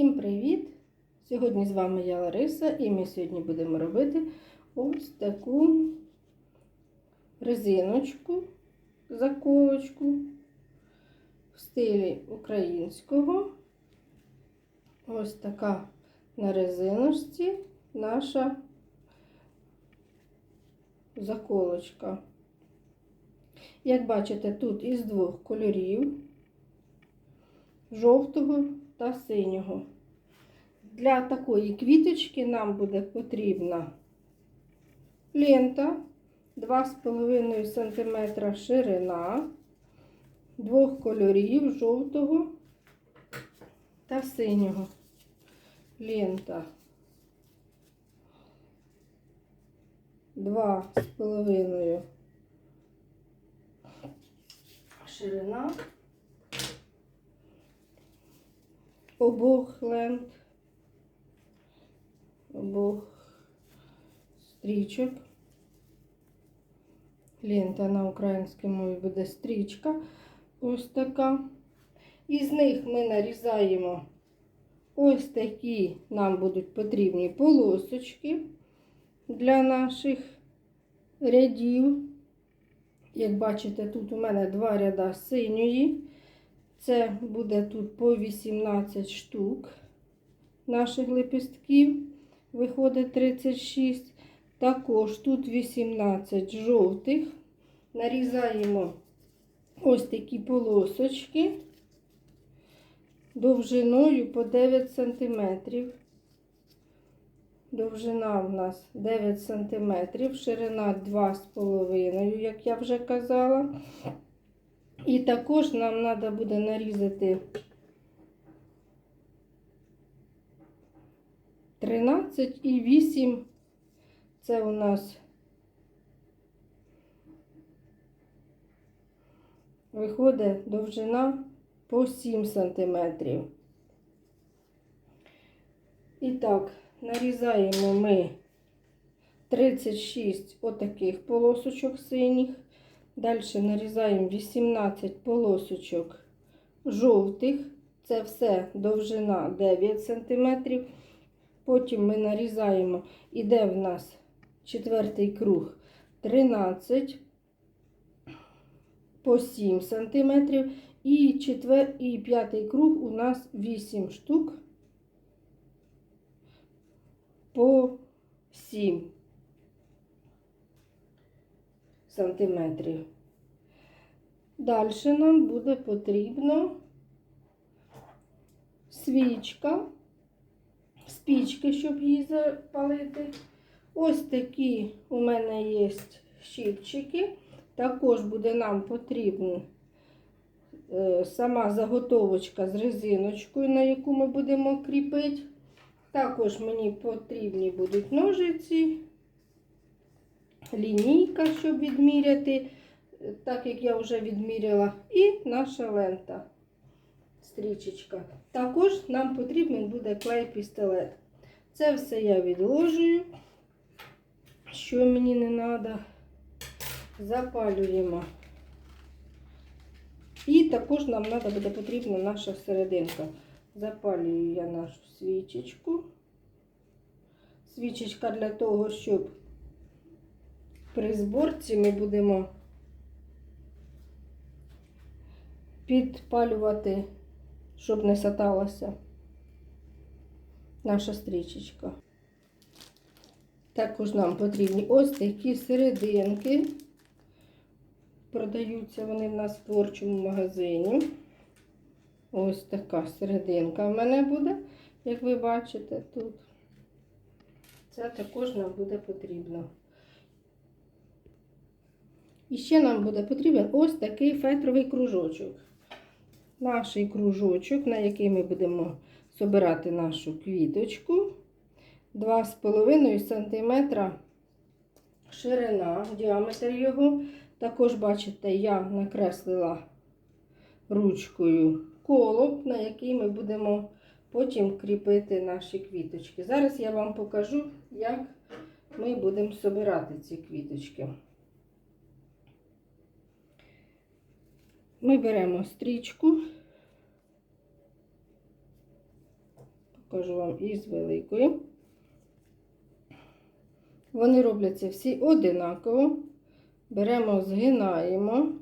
Всім привіт! Сьогодні з вами я Лариса і ми сьогодні будемо робити ось таку резиночку, заколочку в стилі українського. Ось така на резиночці наша заколочка. Як бачите, тут із двох кольорів жовтого та синього. Для такої квіточки нам буде потрібна лента 2,5 см ширина, двох кольорів жовтого та синього. Лента 2,5 ширина. обох лент, обох стрічок. Лента на українській мові буде стрічка. Ось така. Із них ми нарізаємо ось такі нам будуть потрібні полосочки для наших рядів. Як бачите, тут у мене два ряда синьої. Це буде тут по 18 штук наших лепестків, виходить 36. Також тут 18 жовтих. Нарізаємо ось такі полосочки довжиною по 9 см. Довжина в нас 9 см, ширина 2,5, як я вже казала. І також нам треба буде нарізати 13 і 8. Це у нас виходить довжина по 7 сантиметрів. І так, нарізаємо ми 36 отаких полосочок синіх. Далі нарізаємо 18 полосочок жовтих. Це все довжина 9 см. Потім ми нарізаємо, іде в нас четвертий круг 13 по 7 см. І, четвер... і п'ятий круг у нас 8 штук по 7 сантиметрів. Далі нам буде потрібно свічка, спічки, щоб її запалити. Ось такі у мене є щипчики. Також буде нам потрібна е, сама заготовочка з резиночкою, на яку ми будемо кріпити. Також мені потрібні будуть ножиці лінійка, щоб відміряти, так як я вже відміряла, і наша лента, стрічечка. Також нам потрібен буде клей-пістолет. Це все я відложую, що мені не треба. Запалюємо. І також нам треба буде потрібна наша серединка. Запалюю я нашу свічечку. Свічечка для того, щоб при зборці ми будемо підпалювати, щоб не саталася наша стрічечка. Також нам потрібні ось такі серединки. Продаються вони в нас в творчому магазині. Ось така серединка в мене буде, як ви бачите тут. Це також нам буде потрібно. І ще нам буде потрібен ось такий фетровий кружочок. Наш кружочок, на який ми будемо збирати нашу квіточку. 2,5 см ширина, діаметр його. Також, бачите, я накреслила ручкою колоб, на який ми будемо потім кріпити наші квіточки. Зараз я вам покажу, як ми будемо збирати ці квіточки. Ми беремо стрічку, покажу вам із великої. Вони робляться всі одинаково. Беремо, згинаємо.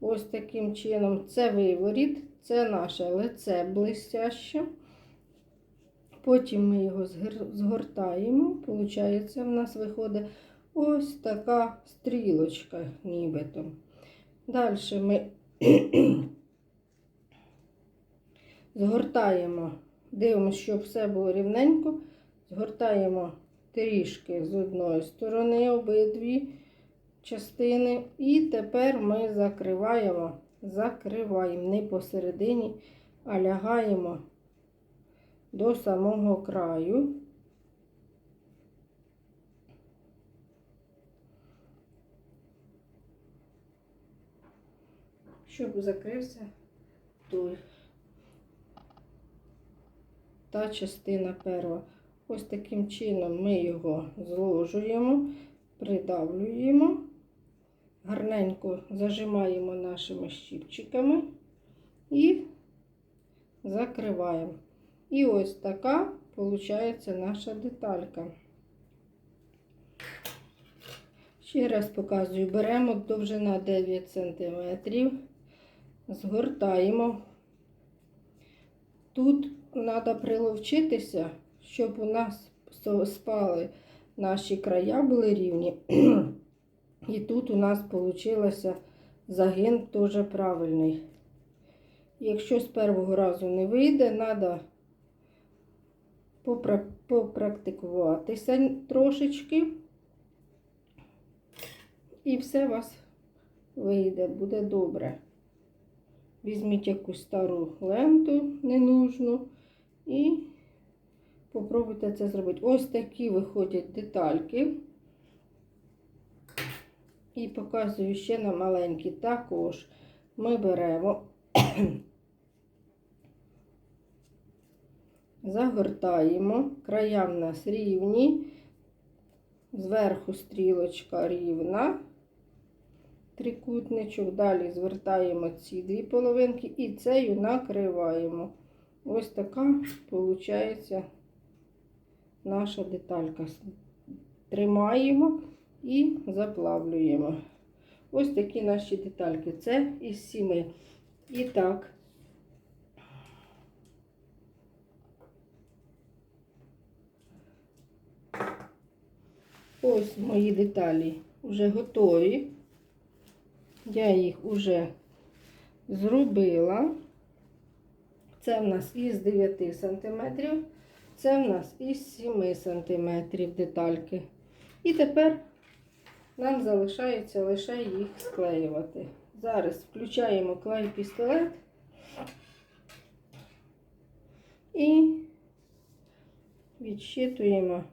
Ось таким чином. Це виворіт, це наше лице блистяще. Потім ми його згортаємо. Получається, в нас виходить ось така стрілочка, нібито. Далі ми згортаємо, дивимося, щоб все було рівненько. Згортаємо трішки з одної сторони обидві частини. І тепер ми закриваємо, закриваємо не посередині, а лягаємо до самого краю. Щоб закрився той та частина перша. Ось таким чином ми його зложуємо, придавлюємо, гарненько зажимаємо нашими щіпчиками і закриваємо. І ось така виходить наша деталька. Ще раз показую, беремо довжина 9 см, згортаємо. Тут треба приловчитися, щоб у нас спали наші края були рівні. І тут у нас вийшло загин теж правильний. Якщо з першого разу не вийде, треба попрактикуватися трошечки. І все у вас вийде, буде добре. Візьміть якусь стару ленту ненужну і попробуйте це зробити. Ось такі виходять детальки. І показую ще на маленькі. Також ми беремо, загортаємо, края в нас рівні, зверху стрілочка рівна трикутничок. Далі звертаємо ці дві половинки і цею накриваємо. Ось така виходить наша деталька. Тримаємо і заплавлюємо. Ось такі наші детальки. Це із сіми. І так. Ось мої деталі вже готові. Я їх вже зробила. Це в нас із 9 см, це в нас із 7 см детальки. І тепер нам залишається лише їх склеювати. Зараз включаємо клей пістолет і відщитуємо.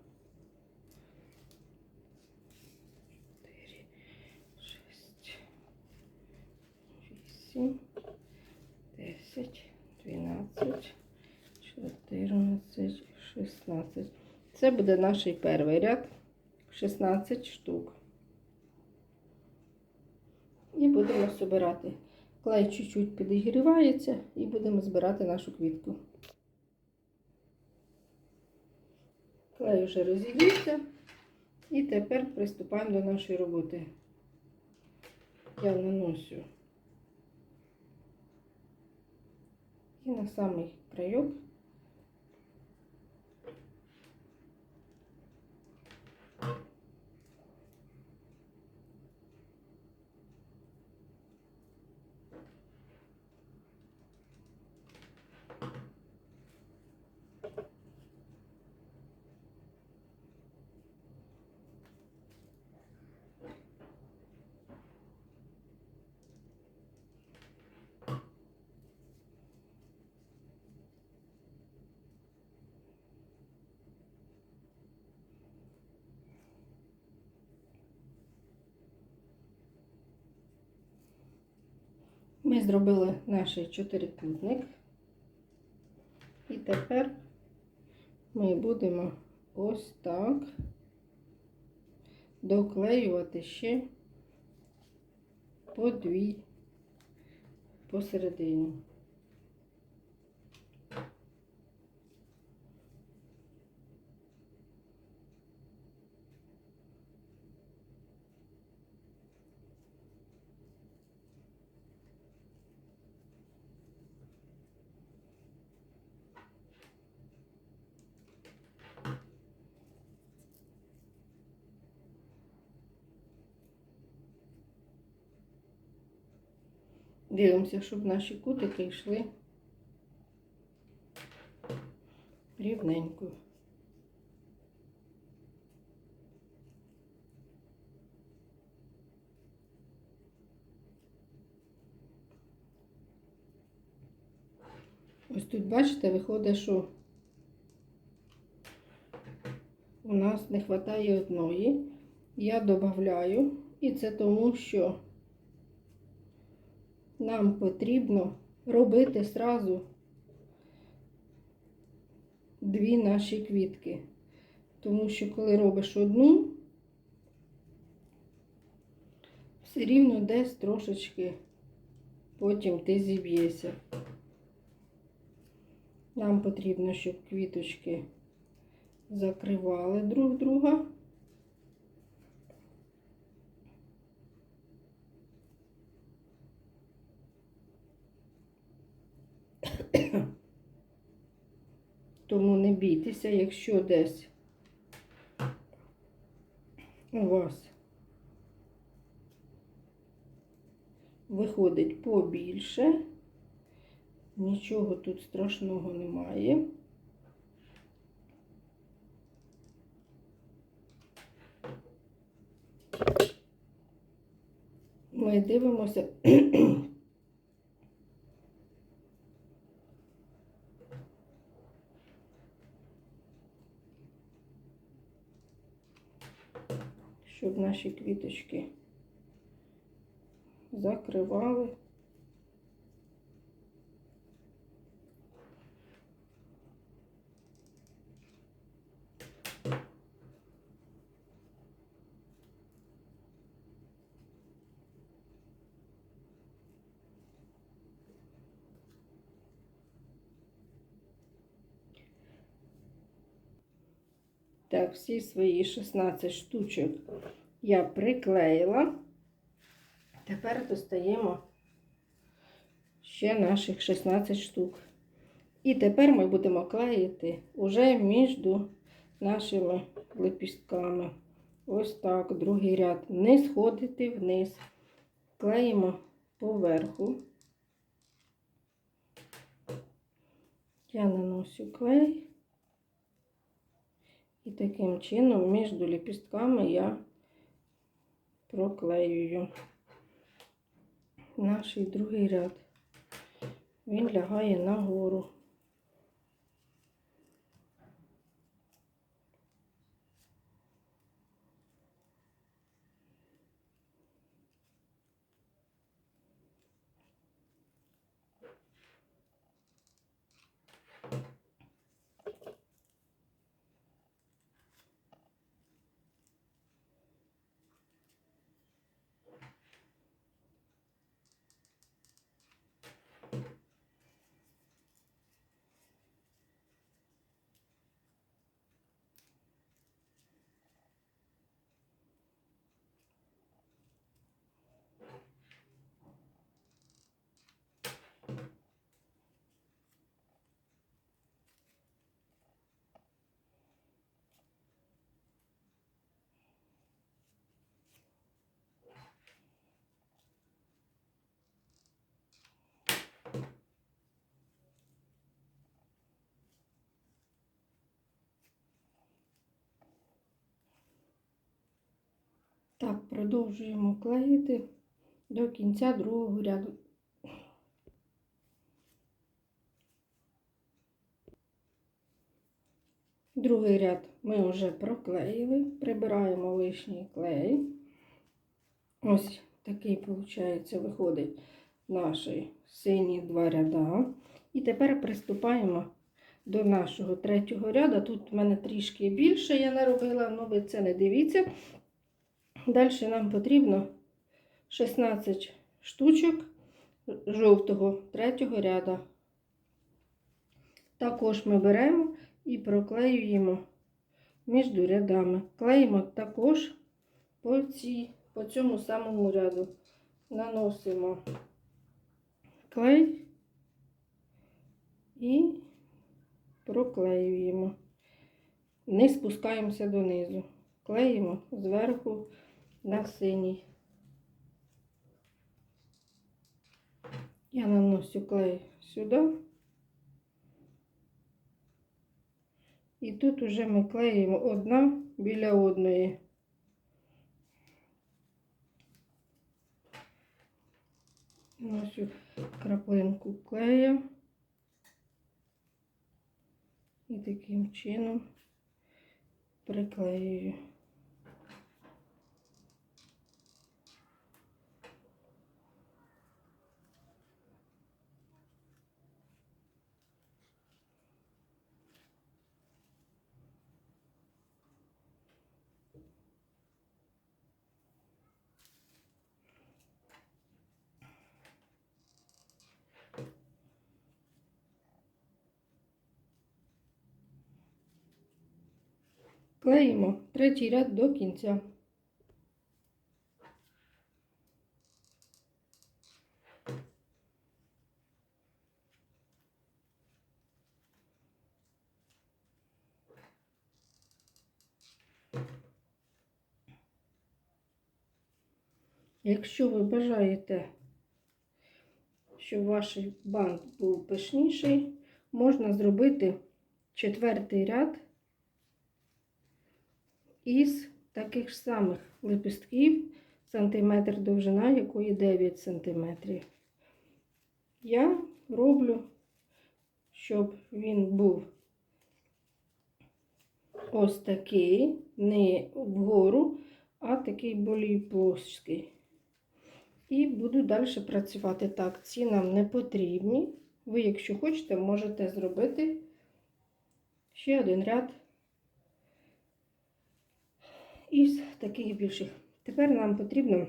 8, 10, 12, 14, 16. Це буде наш перший ряд. 16 штук. І будемо збирати. Клей чуть-чуть підігрівається і будемо збирати нашу квітку. Клей вже розігрівся. І тепер приступаємо до нашої роботи. Я наношу на самий крайок Ми зробили наш чотирикутник. І тепер ми будемо ось так доклеювати ще по дві посередині. Дивимося, щоб наші кутики йшли рівненько. Ось тут, бачите, виходить, що у нас не вистачає одної. Я додаю, і це тому, що нам потрібно робити зразу дві наші квітки. Тому що коли робиш одну, все рівно десь трошечки потім ти зіб'єшся. Нам потрібно, щоб квіточки закривали друг друга. Тому не бійтеся, якщо десь у вас виходить побільше, нічого тут страшного немає. Ми дивимося. щоб наші квіточки закривали. Так, всі свої 16 штучок я приклеїла. Тепер достаємо ще наших 16 штук. І тепер ми будемо клеїти уже між нашими лепістками. Ось так, другий ряд. Не сходити вниз. Клеїмо поверху. Я наношу клей. І таким чином між ліпістками я проклеюю наш другий ряд. Він лягає нагору. Так, продовжуємо клеїти до кінця другого ряду. Другий ряд ми вже проклеїли, прибираємо лишній клей. Ось такий, виходить, виходить наші сині два ряда. І тепер приступаємо до нашого третього ряду. Тут в мене трішки більше я наробила, але ви це не дивіться. Далі нам потрібно 16 штучок жовтого третього ряду. Також ми беремо і проклеюємо між рядами. Клеїмо також по, ці, по цьому самому ряду. Наносимо клей і проклеюємо. Не спускаємося донизу. Клеїмо зверху на синій. Я наношу клей сюди. І тут уже ми клеїмо одна біля одної. Наношу краплинку клея. І таким чином приклеюю. Клеїмо третій ряд до кінця. Якщо ви бажаєте, щоб ваш бант був пишніший, можна зробити четвертий ряд із таких самих лепестків, сантиметр довжина, якої 9 сантиметрів. Я роблю, щоб він був ось такий, не вгору, а такий більш плоский. І буду далі працювати так. Ці нам не потрібні. Ви, якщо хочете, можете зробити ще один ряд із таких більших. Тепер нам потрібно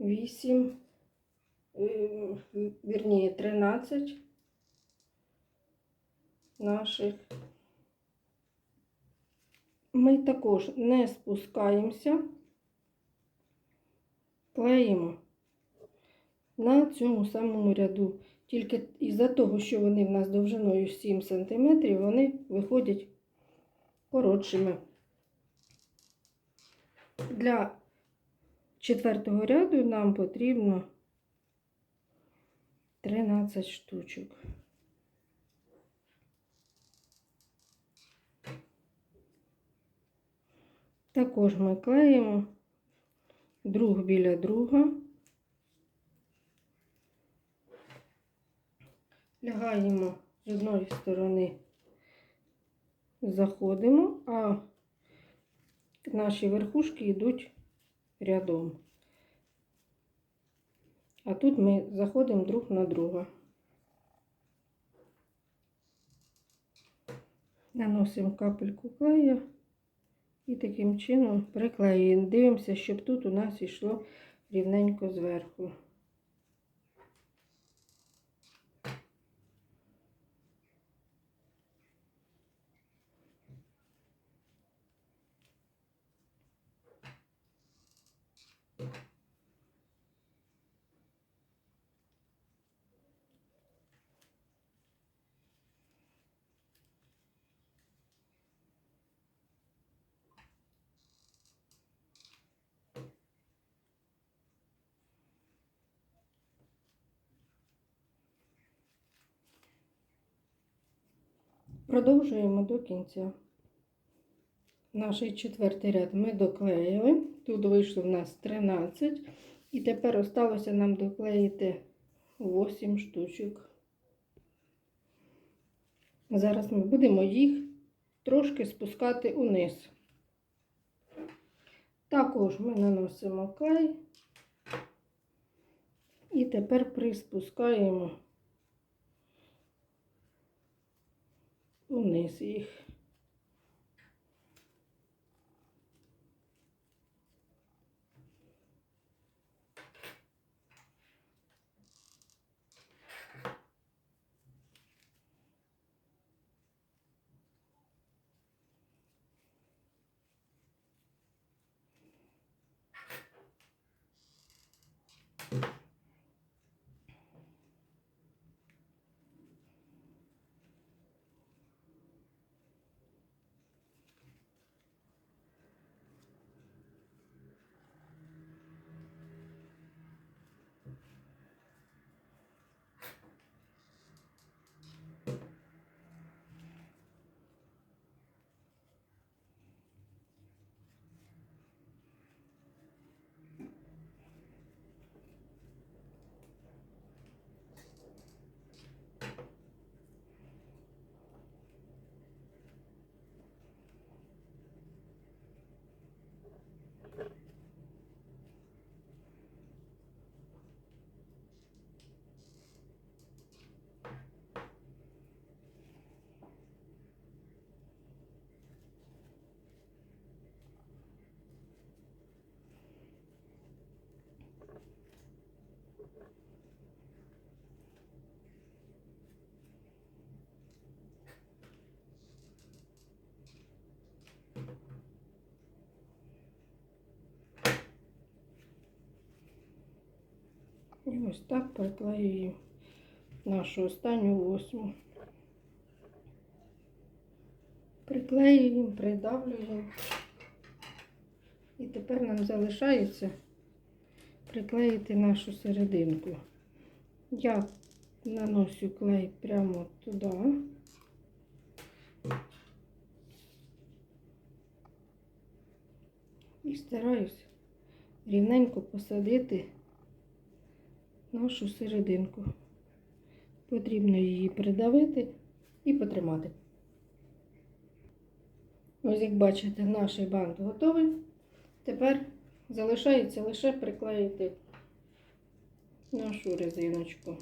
8, вірніше 13 наших. Ми також не спускаємося, клеїмо на цьому самому ряду. Тільки із-за того, що вони в нас довжиною 7 см, вони виходять коротшими. Для четвертого ряду нам потрібно 13 штучок. Також ми клеїмо друг біля друга, лягаємо з одної сторони заходимо, а наші верхушки йдуть рядом. А тут ми заходимо друг на друга. Наносимо капельку клею і таким чином приклеюємо. Дивимося, щоб тут у нас йшло рівненько зверху. Продовжуємо до кінця. Наш четвертий ряд ми доклеїли. Тут вийшло в нас 13. І тепер осталося нам доклеїти 8 штучок. Зараз ми будемо їх трошки спускати униз. Також ми наносимо клей і тепер приспускаємо униз їх. І ось так приклеюємо нашу останню восьму. Приклеюємо, придавлюємо. І тепер нам залишається приклеїти нашу серединку. Я наношу клей прямо туди. І стараюсь рівненько посадити нашу серединку. Потрібно її придавити і потримати. Ось, як бачите, наш бант готовий. Тепер залишається лише приклеїти нашу резиночку.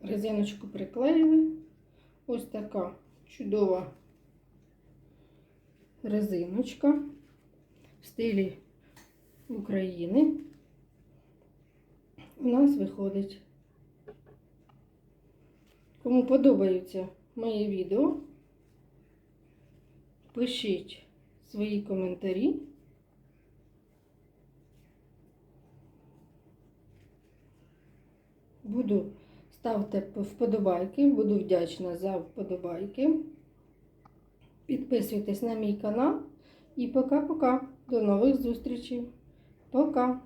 Резиночку приклеїли. Ось така чудова резиночка в стилі України. У нас виходить. Кому подобаються мої відео, пишіть свої коментарі. Буду ставте вподобайки, буду вдячна за вподобайки. Підписуйтесь на мій канал. І пока-пока. До нових зустрічей. Пока!